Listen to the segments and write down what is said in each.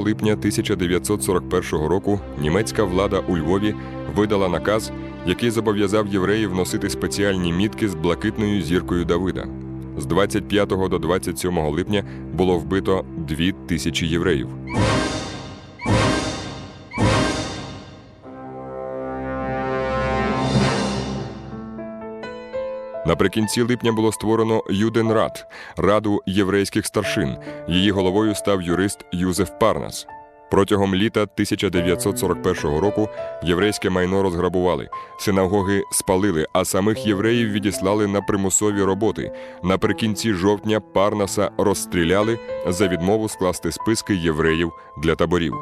липня 1941 року німецька влада у Львові видала наказ, який зобов'язав євреїв носити спеціальні мітки з блакитною зіркою Давида. З 25 до 27 липня було вбито 2 тисячі євреїв. Наприкінці липня було створено Юденрат раду єврейських старшин. Її головою став юрист Юзеф Парнас. Протягом літа 1941 року єврейське майно розграбували, синагоги спалили, а самих євреїв відіслали на примусові роботи. Наприкінці жовтня Парнаса розстріляли за відмову скласти списки євреїв для таборів.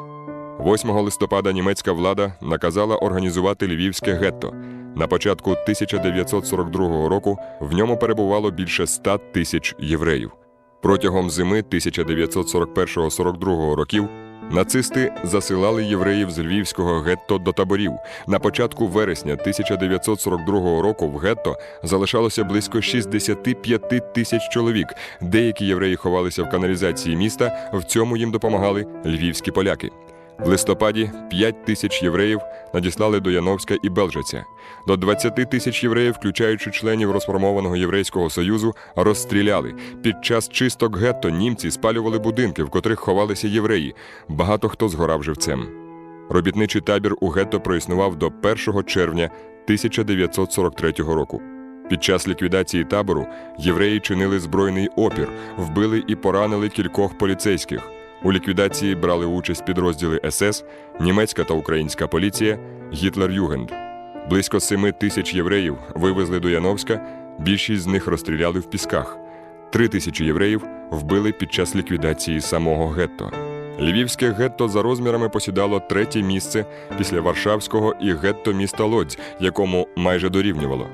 8 листопада німецька влада наказала організувати львівське гетто. На початку 1942 року в ньому перебувало більше 100 тисяч євреїв. Протягом зими 1941-42 років нацисти засилали євреїв з львівського гетто до таборів. На початку вересня 1942 року в гетто залишалося близько 65 тисяч чоловік. Деякі євреї ховалися в каналізації міста. В цьому їм допомагали львівські поляки. В листопаді 5 тисяч євреїв надіслали до Яновська і Белжиця. До 20 тисяч євреїв, включаючи членів розформованого єврейського союзу, розстріляли. Під час чисток гетто німці спалювали будинки, в котрих ховалися євреї. Багато хто згорав живцем. Робітничий табір у гетто проіснував до 1 червня 1943 року. Під час ліквідації табору євреї чинили збройний опір, вбили і поранили кількох поліцейських. У ліквідації брали участь підрозділи СС, німецька та українська поліція, Гітлер-Югенд. Близько семи тисяч євреїв вивезли до Яновська, більшість з них розстріляли в пісках. Три тисячі євреїв вбили під час ліквідації самого гетто. Львівське гетто за розмірами посідало третє місце після Варшавського і гетто міста Лодзь, якому майже дорівнювало.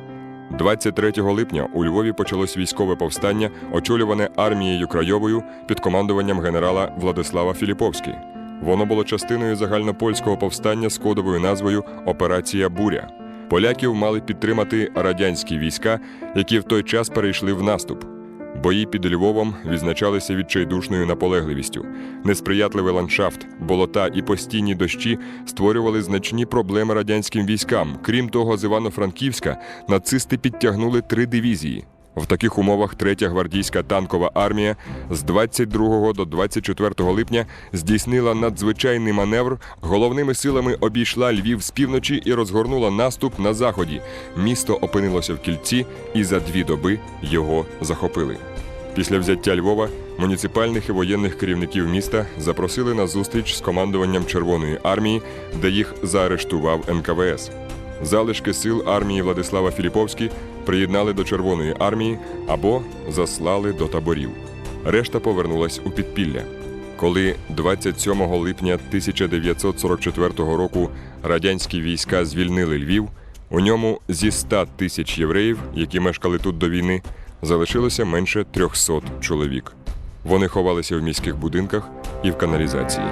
23 липня у Львові почалось військове повстання, очолюване армією Крайовою під командуванням генерала Владислава Філіповський. Воно було частиною загальнопольського повстання з кодовою назвою Операція Буря. Поляків мали підтримати радянські війська, які в той час перейшли в наступ. Бої під Львовом відзначалися відчайдушною наполегливістю. Несприятливий ландшафт, болота і постійні дощі створювали значні проблеми радянським військам. Крім того, з Івано-Франківська нацисти підтягнули три дивізії. В таких умовах третя гвардійська танкова армія з 22 до 24 липня здійснила надзвичайний маневр. Головними силами обійшла Львів з півночі і розгорнула наступ на заході. Місто опинилося в кільці, і за дві доби його захопили. Після взяття Львова муніципальних і воєнних керівників міста запросили на зустріч з командуванням Червоної армії, де їх заарештував НКВС. Залишки сил армії Владислава Філіповський приєднали до Червоної армії або заслали до таборів. Решта повернулась у підпілля. Коли 27 липня 1944 року радянські війська звільнили Львів, у ньому зі 100 тисяч євреїв, які мешкали тут до війни, залишилося менше 300 чоловік. Вони ховалися в міських будинках і в каналізації.